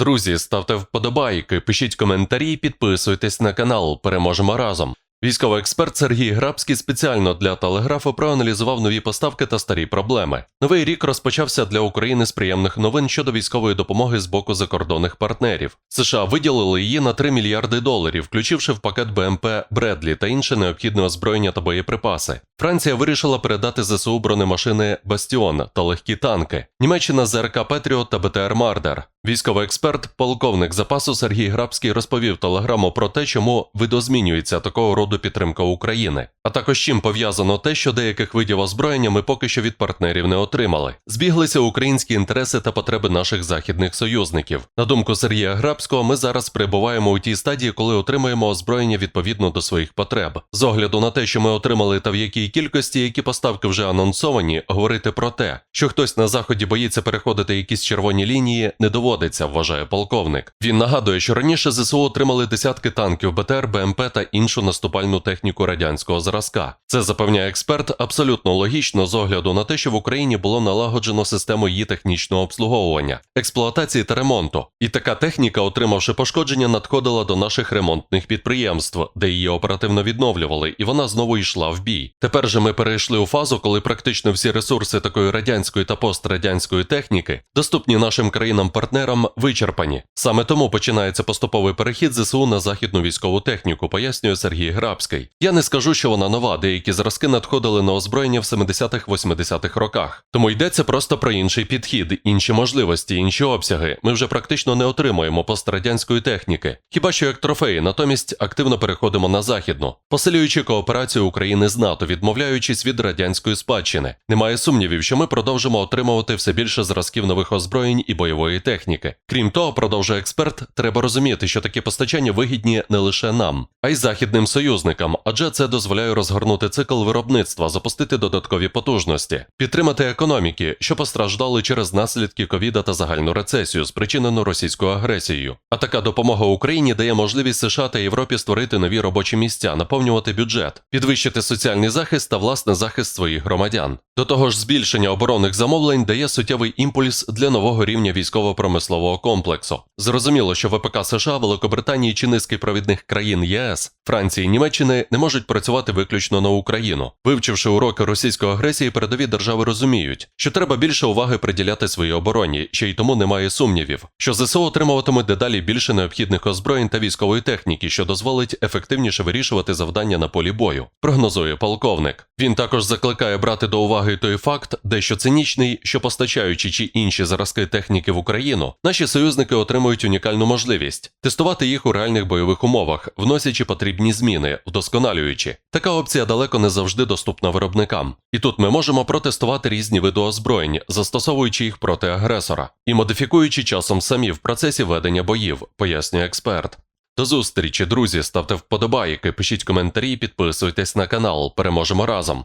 Друзі, ставте вподобайки, пишіть коментарі, підписуйтесь на канал. Переможемо разом. Військовий експерт Сергій Грабський спеціально для телеграфу проаналізував нові поставки та старі проблеми. Новий рік розпочався для України з приємних новин щодо військової допомоги з боку закордонних партнерів. США виділили її на 3 мільярди доларів, включивши в пакет БМП Бредлі та інше необхідне озброєння та боєприпаси. Франція вирішила передати ЗСУ бронемашини Бастіон та легкі танки. Німеччина ЗРК Петріот та БТР Мардер. Військовий експерт, полковник запасу Сергій Грабський розповів телеграму про те, чому видозмінюється такого роду підтримка України, а також чим пов'язано те, що деяких видів озброєння ми поки що від партнерів не отримали. Збіглися українські інтереси та потреби наших західних союзників. На думку Сергія Грабського, ми зараз перебуваємо у тій стадії, коли отримуємо озброєння відповідно до своїх потреб. З огляду на те, що ми отримали та в якій кількості, які поставки вже анонсовані, говорити про те, що хтось на заході боїться переходити якісь червоні лінії, не доводиться, вважає полковник. Він нагадує, що раніше ЗСУ отримали десятки танків БТР, БМП та іншу наступальну техніку радянського зразка. Це запевняє експерт абсолютно логічно з огляду на те, що в Україні було налагоджено систему її технічного обслуговування, експлуатації та ремонту. І така техніка, отримавши пошкодження, надходила до наших ремонтних підприємств, де її оперативно відновлювали, і вона знову йшла в бій. Тепер же ми перейшли у фазу, коли практично всі ресурси такої радянської та пострадянської техніки, доступні нашим країнам-партнерам, вичерпані. Саме тому починається поступовий перехід ЗСУ на західну військову техніку, пояснює Сергій Грабський. Я не скажу, що вона нова, деякі зразки надходили на озброєння в 70-80-х роках. Тому йдеться просто про інший підхід, інші можливості, інші обсяги. Ми вже практично не отримуємо пострадянської техніки. Хіба що як трофеї, натомість активно переходимо на західну, посилюючи кооперацію України з НАТО, відмовляючись від радянської спадщини. Немає сумнівів, що ми продовжимо отримувати все більше зразків нових озброєнь і бойової техніки. Крім того, продовжує експерт, треба розуміти, що такі постачання вигідні не лише нам, а й західним союзникам, адже це дозволяє розгорнути цикл виробництва, запустити додаткові потужності, підтримати економіки, що постраждали через наслідки ковіда та загальну рецесію, спричинену російською агресією. А така допомога Україні дає можливість США та Європі створити нові робочі місця, наповнювати бюджет, підвищити соціальний захист та власне захист своїх громадян. До того ж, збільшення оборонних замовлень дає суттєвий імпульс для нового рівня військово-промислового комплексу. Зрозуміло, що ВПК США, Великобританії чи низки провідних країн ЄС, Франції Німеччини не можуть працювати виключно на Україну. Вивчивши уроки російської агресії, передові держави розуміють, що треба більше уваги приділяти своїй обороні, ще й тому немає сумнівів, що ЗСУ отримуватимуть дедалі більше необхідних озброєнь та військової техніки, що дозволить ефективніше вирішувати завдання на полі бою, прогнозує полковник. Він також закликає брати до уваги той факт, дещо цинічний, що постачаючи чи інші зразки техніки в Україну, наші союзники отримують унікальну можливість тестувати їх у реальних бойових умовах, вносячи потрібні зміни, вдосконалюючи. Така опція далеко не завжди доступна виробникам. І тут ми можемо протестувати різні види озброєнь, застосовуючи їх проти агресора і модифікуючи часом самі в процесі ведення боїв, пояснює експерт. До зустрічі, друзі, ставте вподобайки, пишіть коментарі, підписуйтесь на канал. Переможемо разом.